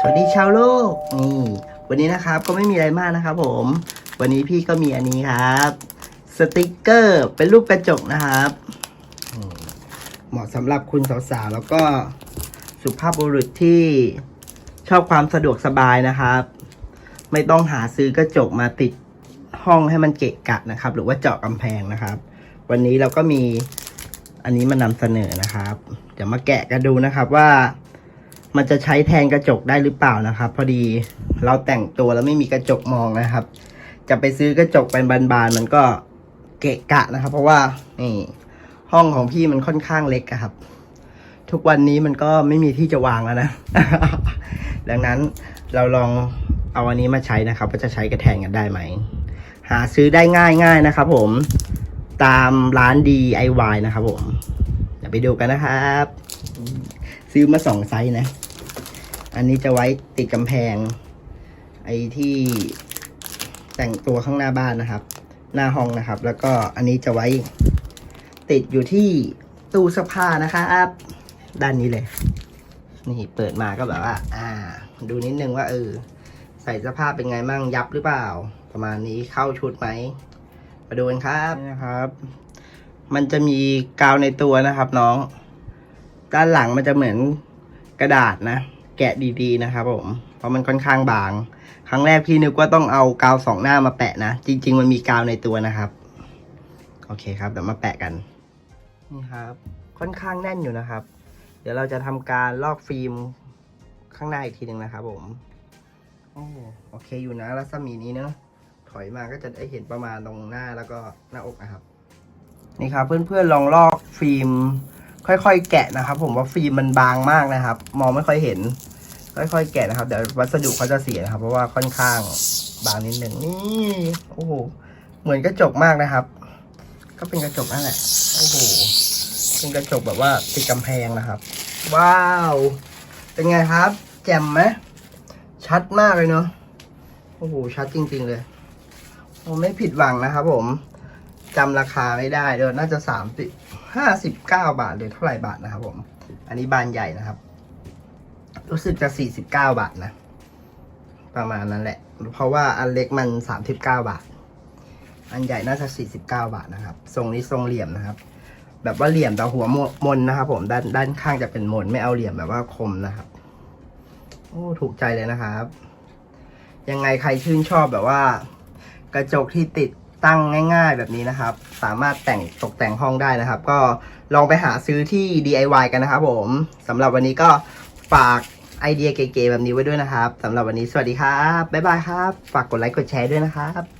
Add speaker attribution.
Speaker 1: สวัสดีชาวโลก นี่ วันนี้นะครับก็ไม่มีอะไรมากนะครับผม วันนี้พี่ก็มีอันนี้ครับ สติกเกอร์เป็นรูปกระจกนะครับเหมาะสำหรับคุณสาวๆ แล้วก็สุภาพบุรุษที่ชอบความสะดวกสบายนะครับ ไม่ต้องหาซื้อกระจกมาติดห้องให้มันเกะกะนะครับ หรือว่าเจาะกำแพงนะครับ วันนี้เราก็มีอันนี้มานำเสนอนะครับ เดี๋ยวมาแกะกันดูนะครับว่า มันจะใช้แทนกระจกได้หรือเปล่านะครับ พอดีเราแต่งตัวแล้วไม่มีกระจกมองนะครับ จะไปซื้อกระจกเป็นบานๆมันก็เกะกะนะครับ เพราะว่านี่ห้องของพี่มันค่อนข้างเล็กครับ ทุกวันนี้มันก็ไม่มีที่จะวางแล้วนะดังนั้นเราลองเอาอันนี้มาใช้นะครับว่าจะใช้กระแทนกันได้ไหม หาซื้อได้ง่ายๆนะครับผมตามร้าน DIY นะครับผมเดี๋ยวไปดูกันนะครับ ซื้อมาสองไซส์นะ อันนี้จะไว้ติดกำแพง ไอ้ที่แต่งตัวข้างหน้าบ้านนะครับ หน้าห้องนะครับ แล้วก็อันนี้จะไว้ติดอยู่ที่ตู้เสื้อผ้านะครับด้านนี้เลย นี่เปิดมาก็แบบว่า อ่า ดูนิดนึงว่าเออใส่เสื้อผ้าเป็นไงมั่งยับหรือเปล่า ประมาณนี้เข้าชุดไหมมาดูกันครับนี่นะครับ มันจะมีกาวในตัวนะครับน้อง ด้านหลังมันจะเหมือนกระดาษนะ แกะดีๆนะครับผมเพราะมันค่อนข้างบาง ครั้งแรกพี่นึกว่าต้องเอากาวสองหน้ามาแปะนะ จริง ๆ มันมีกาวในตัวนะครับ โอเคครับเดี๋ยวมาแปะกันนี่ครับ ค่อนข้างแน่นอยู่นะครับ เดี๋ยวเราจะทำการลอกฟิล์มข้างหน้าอีกทีหนึ่งนะครับ ผมโอ้โอเคอยู่นะรัศมีนี้เนอะถอยมาก็จะได้เห็นประมาณตรงหน้าแล้วก็หน้าอกนะครับ นี่ครับเพื่อนๆลองลอกฟิล์ม ค่อยๆ แกะนะครับ ผมว่าฟิล์มมันบางมากนะครับ มองไม่ค่อยเห็น ค่อยๆ แกะนะครับ เดี๋ยววัสดุเขาจะเสียนะครับ เพราะว่าค่อนข้างบางนิดหนึ่งนี่โอ้โหเหมือนกระจกมากนะครับ ก็เป็นกระจกนั่นแหละโอ้โหเป็นกระจกแบบว่าติดกำแพงนะครับ ว้าว เป็นไงครับ แจ่มไหมชัดมากเลยเนาะโอ้โหชัดจริง ๆ เลยโอ้ไม่ผิดหวังนะครับผม จำราคาไม่ได้เดี๋ยวน่าจะสามสิบห้าสิบเก้าบาทหรือเท่าไหร่บาทนะครับผม อันนี้บานใหญ่นะครับ รู้สึกจะสี่สิบเก้าบาทนะ ประมาณนั้นแหละ เพราะว่าอันเล็กมันสามสิบเก้าบาท อันใหญ่น่าจะสี่สิบเก้าบาทนะครับ ทรงนี้ทรงเหลี่ยมนะครับ แบบว่าเหลี่ยมแต่หัวมนนะครับ ผมด้านด้านข้างจะเป็นมนไม่เอาเหลี่ยมแบบว่าคมนะครับ โอ้ถูกใจเลยนะครับ ยังไงใครชื่นชอบแบบว่า กระจกที่ติด ตั้งง่ายๆแบบนี้นะครับ สามารถแต่งตกแต่งห้องได้นะครับ ก็ลองไปหาซื้อที่ DIY กันนะครับผมสำหรับวันนี้ก็ฝากไอเดียเก๋ๆแบบนี้ไว้ด้วยนะครับสำหรับวันนี้สวัสดีครับ บ๊ายบายครับ ฝากกดไลค์กดแชร์ด้วยนะครับ